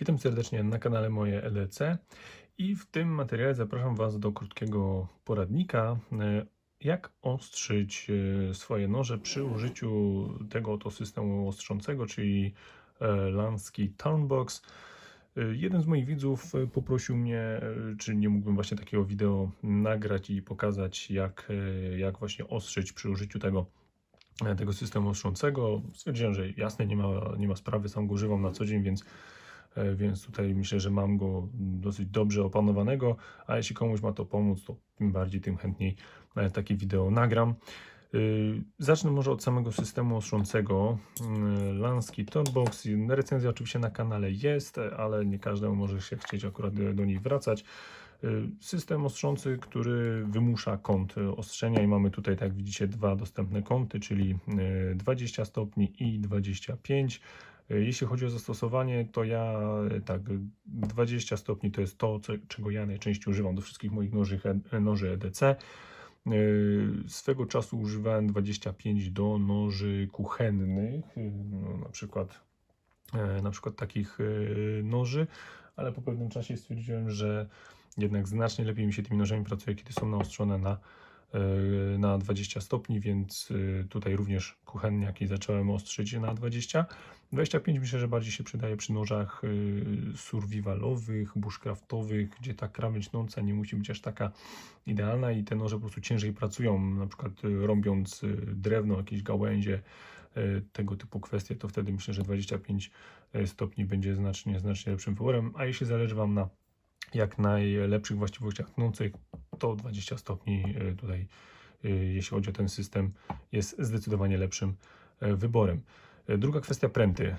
Witam serdecznie na kanale Moje EDC i w tym materiale zapraszam Was do krótkiego poradnika, e, jak ostrzyć e, swoje noże przy użyciu tego oto systemu ostrzącego, czyli e, Lansky Turnbox. E, Jeden z moich widzów poprosił mnie, czy nie mógłbym właśnie takiego wideo nagrać i pokazać, jak, jak właśnie ostrzyć przy użyciu tego tego systemu ostrzącego. Stwierdziłem, że jasne, nie ma, nie ma sprawy, sam go używam na co dzień, więc, więc tutaj myślę, że mam go dosyć dobrze opanowanego, a jeśli komuś ma to pomóc, to tym bardziej, tym chętniej e, takie wideo nagram. Y, Zacznę może od samego systemu ostrzącego Lansky Turnbox. Recenzja oczywiście na kanale jest, ale nie każdemu może się chcieć akurat do, nich wracać. System ostrzący, który wymusza kąt ostrzenia i mamy tutaj, tak jak widzicie, dwa dostępne kąty, czyli y, 20 stopni i 25. Y, Jeśli chodzi o zastosowanie, to ja y, tak, y, 20 stopni to jest to, co, czego ja najczęściej używam do wszystkich moich noży, e- noży EDC. Swego czasu używałem 25 do noży kuchennych, no, na przykład e, na przykład takich noży, ale po pewnym czasie stwierdziłem, że jednak znacznie lepiej mi się tymi nożami pracuje, kiedy są naostrzone na, na 20 stopni, więc y, tutaj również kuchenniaki zacząłem ostrzyć na 20. 25 myślę, że bardziej się przydaje przy nożach y, survivalowych, bushcraftowych, gdzie ta krawędź nąca nie musi być aż taka idealna i te noże po prostu ciężej pracują, na przykład y, rąbiąc y, drewno, jakieś gałęzie, y, tego typu kwestie, to wtedy myślę, że 25 stopni będzie znacznie, znacznie lepszym wyborem, a jeśli zależy Wam na jak najlepszych właściwościach tnących, to 20 stopni y, tutaj, y, jeśli chodzi o ten system, jest zdecydowanie lepszym e, wyborem. E, Druga kwestia pręty. E,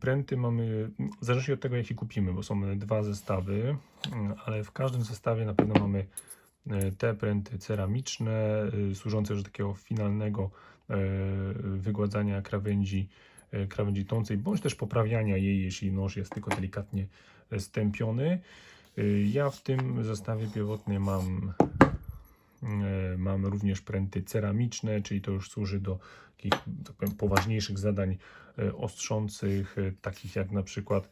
Pręty mamy, w zależności od tego jaki kupimy, bo są dwa zestawy, mm, ale w każdym zestawie na pewno mamy e, te pręty ceramiczne, e, służące do takiego finalnego e, wygładzania krawędzi, e, krawędzi tącej, bądź też poprawiania jej, jeśli nóż jest tylko delikatnie e, stępiony. E, Ja w tym zestawie pierwotnie mam E, Mam również pręty ceramiczne, czyli to już służy do takich tak powiem, poważniejszych zadań e, ostrzących, takich jak na przykład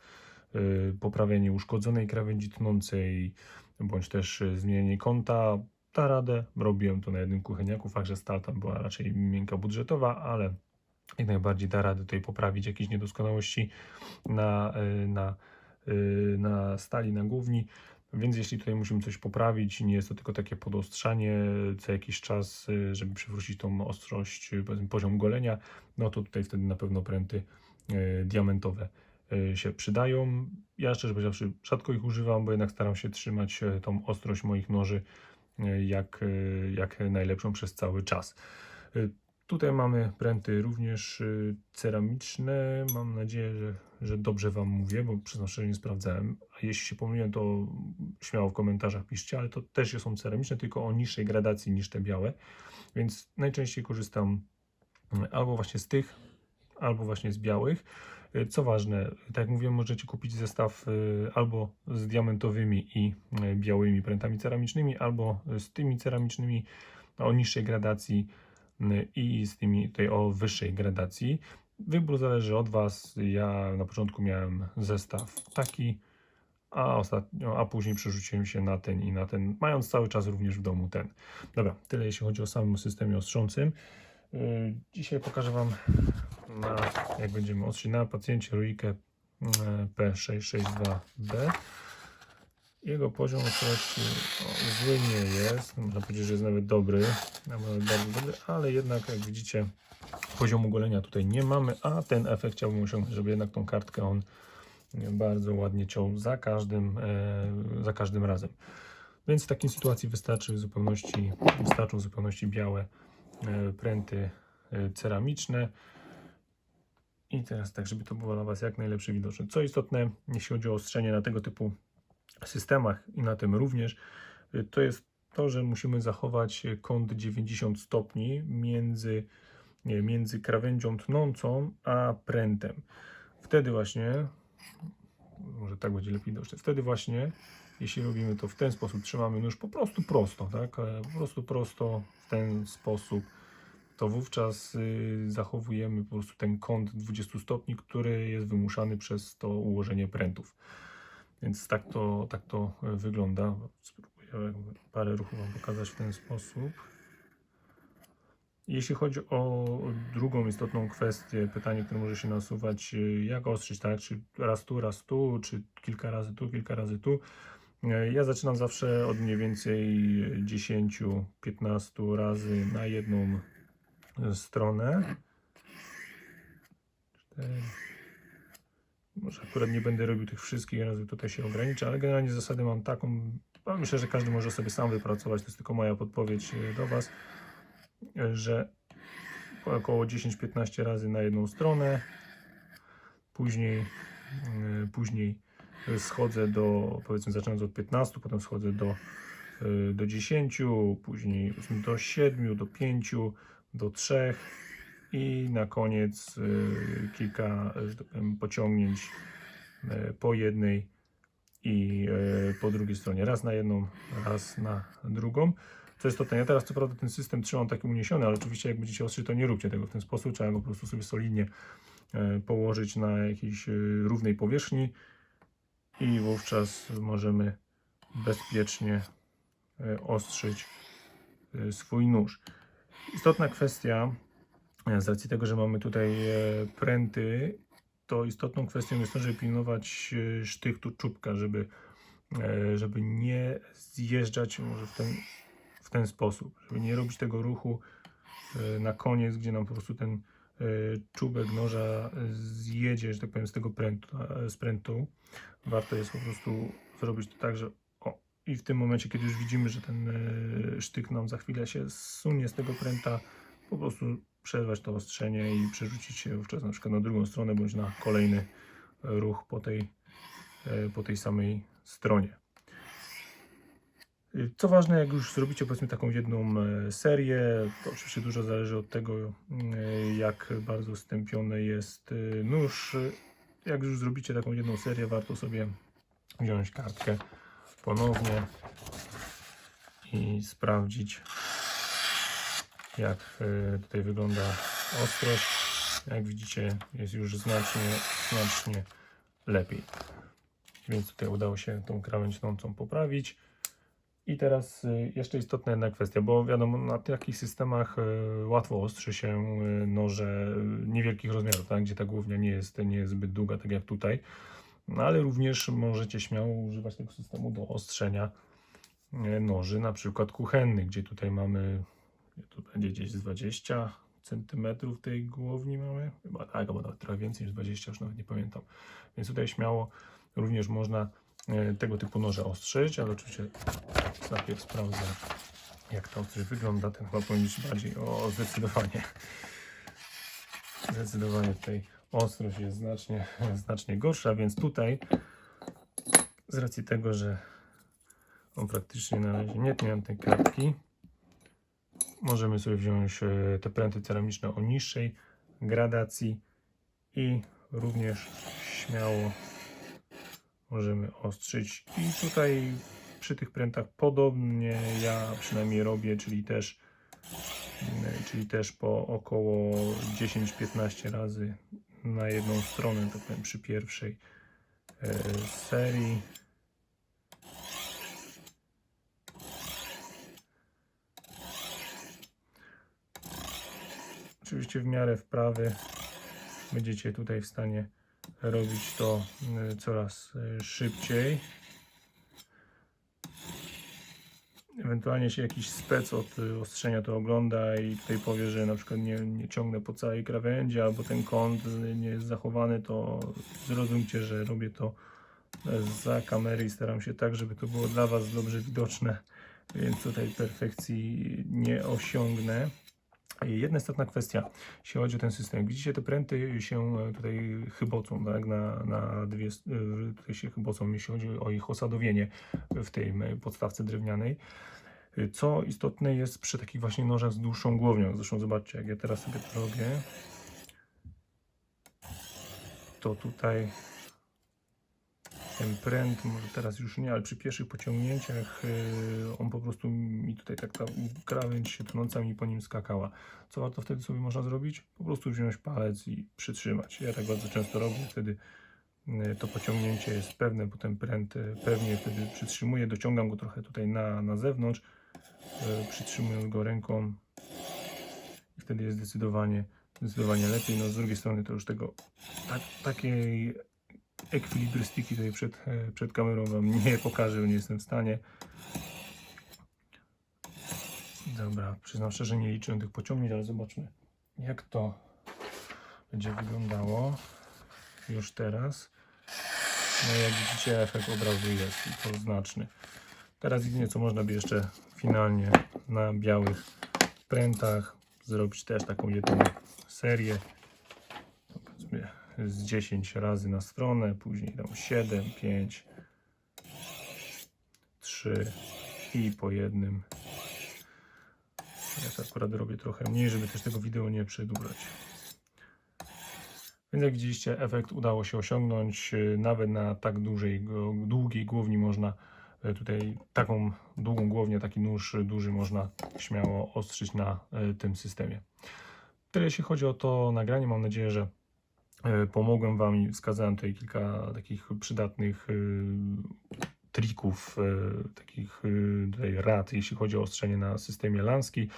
e, poprawianie uszkodzonej krawędzi tnącej, bądź też zmienienie kąta. Da radę, robiłem to na jednym kucheniaku, fakt, że stal tam była raczej miękka budżetowa, ale jak najbardziej da radę tutaj poprawić jakieś niedoskonałości na, na, na stali, na główni. Więc jeśli tutaj musimy coś poprawić, nie jest to tylko takie podostrzanie co jakiś czas, y, żeby przywrócić tą ostrość, y, poziom golenia, no to tutaj wtedy na pewno pręty y, diamentowe y, się przydają. Ja szczerze powiedziawszy rzadko ich używam, bo jednak staram się trzymać y, tą ostrość moich noży y, jak, y, jak najlepszą przez cały czas. Y, Tutaj mamy pręty również y, ceramiczne. Mam nadzieję, że, że dobrze Wam mówię, bo przyznam szczerze nie sprawdzałem. A jeśli się pomyliłem, to śmiało w komentarzach piszcie, ale to też są ceramiczne, tylko o niższej gradacji niż te białe. Więc najczęściej korzystam mm, albo właśnie z tych, albo właśnie z białych. Y, Co ważne, tak jak mówiłem, możecie kupić zestaw y, albo z diamentowymi i y, białymi prętami ceramicznymi, albo z tymi ceramicznymi o niższej gradacji y, i z tymi tutaj o wyższej gradacji. Wybór zależy od Was. Ja na początku miałem zestaw taki, a ostatnio, a później przerzuciłem się na ten i na ten, mając cały czas również w domu ten. Dobra, tyle jeśli chodzi o samym systemie ostrzącym. Yy, Dzisiaj pokażę Wam, na, jak będziemy ostrzyć na pacjencie Ruikę yy, P662B. Jego poziom ostrości zły nie jest, można powiedzieć, że jest nawet dobry, nawet bardzo dobry, ale jednak jak widzicie poziomu golenia tutaj nie mamy, a ten efekt chciałbym osiągnąć, żeby jednak tą kartkę on bardzo ładnie ciął za każdym, e, za każdym razem. Więc w takiej sytuacji wystarczy w zupełności, wystarczą w zupełności białe e, pręty e, ceramiczne. I teraz tak, żeby to było dla Was jak najlepsze widoczne. Co istotne, jeśli chodzi o ostrzenie na tego typu systemach i na tym również, y, to jest to, że musimy zachować y, kąt 90 stopni między, nie, między krawędzią tnącą a prętem. Wtedy właśnie, może tak będzie lepiej widoczne, wtedy właśnie, jeśli robimy to w ten sposób, trzymamy nóż po prostu prosto, tak? E, Po prostu prosto w ten sposób, to wówczas y, zachowujemy po prostu ten kąt 20 stopni, który jest wymuszany przez to ułożenie prętów. Więc tak to, tak to y, wygląda. Spróbuję parę ruchów Wam pokazać w ten sposób. Jeśli chodzi o drugą istotną kwestię, pytanie, które może się nasuwać, y, jak ostrzyć, tak? Czy raz tu, raz tu, czy kilka razy tu, kilka razy tu. E, Ja zaczynam zawsze od mniej więcej 10-15 razy na jedną e, stronę. Cztery. Może akurat nie będę robił tych wszystkich razy, tutaj się ograniczę, ale generalnie zasadę mam taką. no Myślę, że każdy może sobie sam wypracować. To jest tylko moja podpowiedź e, do Was, e, że około 10-15 razy na jedną stronę. Później, e, później schodzę do, powiedzmy, zaczynając od 15, potem schodzę do, do 10, później do 7, do 5, do 3 i na koniec y, kilka powiem, pociągnięć y, po jednej i y, po drugiej stronie. Raz na jedną, raz na drugą. Co ten? Ja teraz co prawda ten system trzymam taki uniesiony, ale oczywiście jak będziecie ostrzyć, to nie róbcie tego w ten sposób. Trzeba go po prostu sobie solidnie y, położyć na jakiejś y, równej powierzchni i wówczas możemy bezpiecznie ostrzyć swój nóż. Istotna kwestia, z racji tego, że mamy tutaj e, pręty, to istotną kwestią jest to, żeby pilnować e, sztychtu czubka, żeby, e, żeby nie zjeżdżać może w ten, w ten sposób, żeby nie robić tego ruchu e, na koniec, gdzie nam po prostu ten e, czubek noża zjedzie, że tak powiem, z tego prętu, e, z prętu. Warto jest po prostu zrobić to tak, że o, i w tym momencie, kiedy już widzimy, że ten e, sztyk nam za chwilę się zsunie z tego pręta, po prostu przerwać to ostrzenie i przerzucić się wówczas na przykład na drugą stronę, bądź na kolejny ruch po tej, e, po tej samej stronie. Y, Co ważne, jak już zrobicie powiedzmy taką jedną e, serię, to oczywiście dużo zależy od tego, e, jak bardzo stępiony jest e, nóż. Jak już zrobicie taką jedną serię, warto sobie wziąć kartkę ponownie i sprawdzić, jak e, tutaj wygląda ostrość. Jak widzicie, jest już znacznie, znacznie lepiej. Więc tutaj udało się tą krawędź nącą poprawić. I teraz y, jeszcze istotna jedna kwestia, bo wiadomo, na takich systemach y, łatwo ostrzy się noże niewielkich rozmiarów, tak? gdzie ta głównia nie jest, nie jest zbyt długa, tak jak tutaj. No, ale również możecie śmiało używać tego systemu do ostrzenia noży, na przykład kuchennych, gdzie tutaj mamy, tu będzie gdzieś z 20 centymetrów tej głowni mamy, chyba tak, albo nawet trochę więcej niż 20, już nawet nie pamiętam. Więc tutaj śmiało również można y, tego typu noże ostrzyć, ale oczywiście najpierw sprawdzę, jak to ostrzyż wygląda. Ten chyba powinien bardziej o zdecydowanie. Zdecydowanie tutaj ostrość jest znacznie, znacznie gorsza, więc tutaj z racji tego, że on praktycznie na razie nie tnie tej kratki, możemy sobie wziąć e, te pręty ceramiczne o niższej gradacji i również śmiało możemy ostrzyć. I tutaj przy tych prętach podobnie ja przynajmniej robię, czyli też, mm, czyli też po około 10-15 razy na jedną stronę, tak powiem, przy pierwszej e, serii. Oczywiście w miarę wprawy będziecie tutaj w stanie robić to y, coraz y, szybciej. Ewentualnie się jakiś spec od y, ostrzenia to ogląda i tutaj powie, że na przykład nie, nie ciągnę po całej krawędzi albo ten kąt nie jest zachowany, to zrozumcie, że robię to za kamery i staram się tak, żeby to było dla Was dobrze widoczne, więc tutaj perfekcji nie osiągnę. Jedna istotna kwestia, jeśli chodzi o ten system. Widzicie, te pręty się e, tutaj chybocą, tak? na, na dwie, e, tutaj się chybocą, jeśli chodzi o ich osadowienie w tej podstawce drewnianej. E, Co istotne jest przy takich właśnie nożach z dłuższą głownią. Zresztą zobaczcie, jak ja teraz sobie to robię, to tutaj ten pręt, może teraz już nie, ale przy pierwszych pociągnięciach yy, on po prostu mi tutaj tak ta krawędź się tnąca mi po nim skakała. Co warto wtedy sobie można zrobić? Po prostu wziąć palec i przytrzymać. Ja tak bardzo często robię, wtedy yy, to pociągnięcie jest pewne, potem pręt yy, pewnie wtedy przytrzymuję, dociągam go trochę tutaj na, na zewnątrz, yy, przytrzymując go ręką i wtedy jest zdecydowanie, zdecydowanie lepiej. No z drugiej strony to już tego tak, takiej ekwilibrystyki tutaj przed, e, przed kamerą Wam nie pokażę, nie jestem w stanie. Dobra, przyznam szczerze, nie liczyłem tych pociągnięć, ale zobaczmy jak to będzie wyglądało już teraz. No jak widzicie efekt obrazu jest i to znaczny. Teraz jedynie co można by jeszcze finalnie na białych prętach zrobić też taką jedną serię. Z 10 razy na stronę, później tam 7, 5, 3 i po jednym. Ja to akurat robię trochę mniej, żeby też tego wideo nie przedłużać. Więc jak widzieliście, efekt udało się osiągnąć. Nawet na tak dużej, długiej głowni można yy, tutaj taką długą głownię, taki nóż duży można śmiało ostrzyć na yy, tym systemie. Tyle jeśli chodzi o to nagranie. Mam nadzieję, że e, pomogłem Wam i wskazałem tutaj kilka takich przydatnych e, trików, e, takich e, tutaj rad, jeśli chodzi o ostrzenie na systemie Lansky.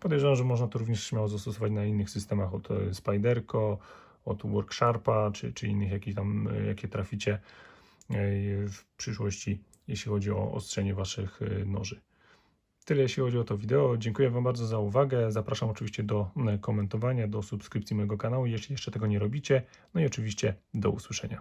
Podejrzewam, że można to również śmiało zastosować na innych systemach od e, Spiderco, od Worksharpa, czy, czy innych, jakie tam, e, jakie traficie e, w przyszłości, jeśli chodzi o ostrzenie Waszych e, noży. Tyle jeśli chodzi o to wideo. Dziękuję Wam bardzo za uwagę. Zapraszam oczywiście do e, komentowania, do subskrypcji mojego kanału, jeśli jeszcze tego nie robicie. No i oczywiście do usłyszenia.